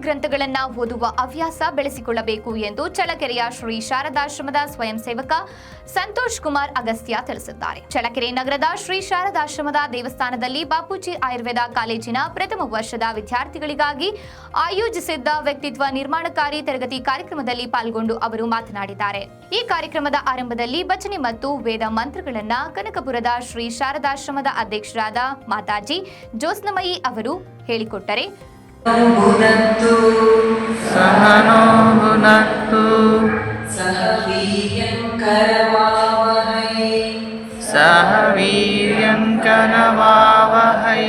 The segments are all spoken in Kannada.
ಗ್ರಂಥಗಳನ್ನ ಓದುವ ಹವ್ಯಾಸ ಬೆಳೆಸಿಕೊಳ್ಳಬೇಕು ಎಂದು ಚಳಕೆರೆಯ ಶ್ರೀ ಶಾರದಾಶ್ರಮದ ಸ್ವಯಂ ಸೇವಕ ಸಂತೋಷ್ ಕುಮಾರ್ ಅಗಸ್ತ್ಯ ತಿಳಿಸಿದ್ದಾರೆ. ಚಳಕೆರೆ ನಗರದ ಶ್ರೀ ಶಾರದಾಶ್ರಮದ ದೇವಸ್ಥಾನದಲ್ಲಿ ಬಾಪೂಜಿ ಆಯುರ್ವೇದ ಕಾಲೇಜಿನ ಪ್ರಥಮ ವರ್ಷದ ವಿದ್ಯಾರ್ಥಿಗಳಿಗಾಗಿ ಆಯೋಜಿಸಿದ್ದ ವ್ಯಕ್ತಿತ್ವ ನಿರ್ಮಾಣಕಾರಿ ತರಗತಿ ಕಾರ್ಯಕ್ರಮದಲ್ಲಿ ಪಾಲ್ಗೊಂಡು ಅವರು ಮಾತನಾಡಿದ್ದಾರೆ. ಈ ಕಾರ್ಯಕ್ರಮದ ಆರಂಭದಲ್ಲಿ ಭಜನೆ ಮತ್ತು ವೇದ ಮಂತ್ರಗಳನ್ನ ಕನಕಪುರದ ಶ್ರೀ ಶಾರದಾಶ್ರಮದ ಅಧ್ಯಕ್ಷರಾದ ಮಾತಾಜಿ ಜ್ಯೋತ್ಸ್ನಮಯಿ ಅವರು ಹೇಳಿಕೊಟ್ಟರೆ भुनक्तु सहनो भुनक्तु सह वीर्यं करवावहै सह वीर्यं करवावहै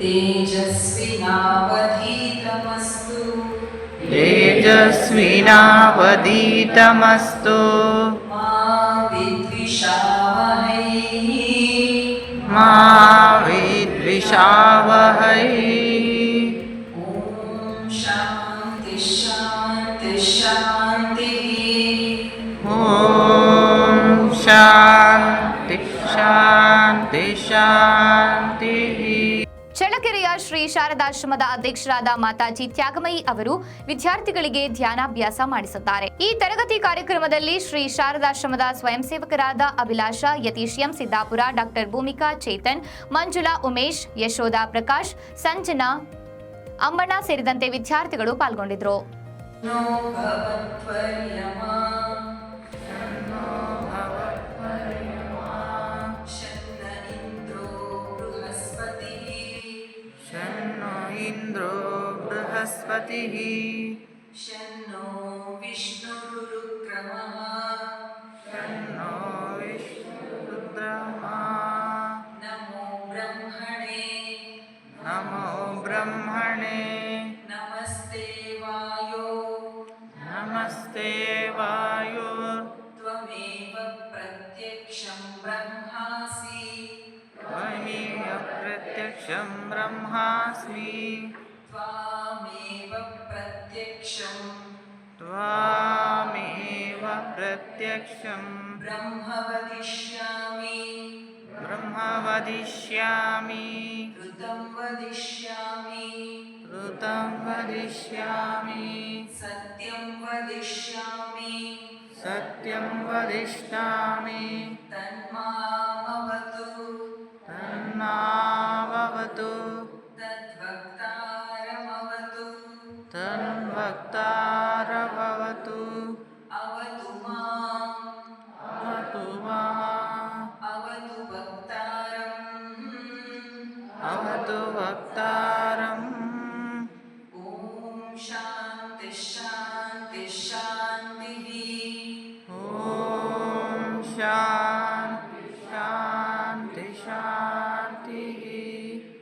तेजस्विनावधीतमस्तु तेजस्विनावदीतमस्तु मा विद्विषावहै मा विद्विषावहै ಶಾಂತಿ ಶಾಂತಿ ಶಾಂತಿ ಚಳ್ಳಕೆರೆಯ ಶ್ರೀ ಶಾರದಾಶ್ರಮದ ಅಧ್ಯಕ್ಷರಾದ ಮಾತಾಜಿ ತ್ಯಾಗಮಯಿ ಅವರು ವಿದ್ಯಾರ್ಥಿಗಳಿಗೆ ಧ್ಯಾನಾಭ್ಯಾಸ ಮಾಡಿಸುತ್ತಾರೆ. ಈ ತರಗತಿ ಕಾರ್ಯಕ್ರಮದಲ್ಲಿ ಶ್ರೀ ಶಾರದಾಶ್ರಮದ ಸ್ವಯಂ ಸೇವಕರಾದ ಅಭಿಲಾಷ ಯತೀಶ್ ಎಂ ಸಿದ್ದಾಪುರ ಡಾಕ್ಟರ್ ಭೂಮಿಕಾ ಚೇತನ್ ಮಂಜುಳಾ ಉಮೇಶ್ ಯಶೋಧ ಪ್ರಕಾಶ್ ಸಂಜನಾ ಅಮ್ಮಣ್ಣ ಸೇರಿದಂತೆ ವಿದ್ಯಾರ್ಥಿಗಳು ಪಾಲ್ಗೊಂಡಿದ್ದರು. नो भवत्वर्यमा शन्न इन्द्रो बृहस्पतिः। शन्नो इन्द्रो बृहस्पतिः। शन्नो विष्णुरुक्रमः प्रत्यक्षं ब्रह्मास्मि। त्वामेव प्रत्यक्षं त्वामेव प्रत्यक्षं ब्रह्म वदिष्यामि ब्रह्म वदिष्यामि ऋतं वदिष्यामि। ऋतं वदिष्यामि। सत्यं वदिष्यामि। सत्यं वदिष्यामि। तन्मामवतु तन्नावतु तद्वक्तारमवतु तन्वक्तारभवतु अवतु माम् अवतु माम् अवतु वक्तारम्। अवतु वक्तारम्। ॐ शान्ति शान्ति शान्तिः। ॐ शान्ति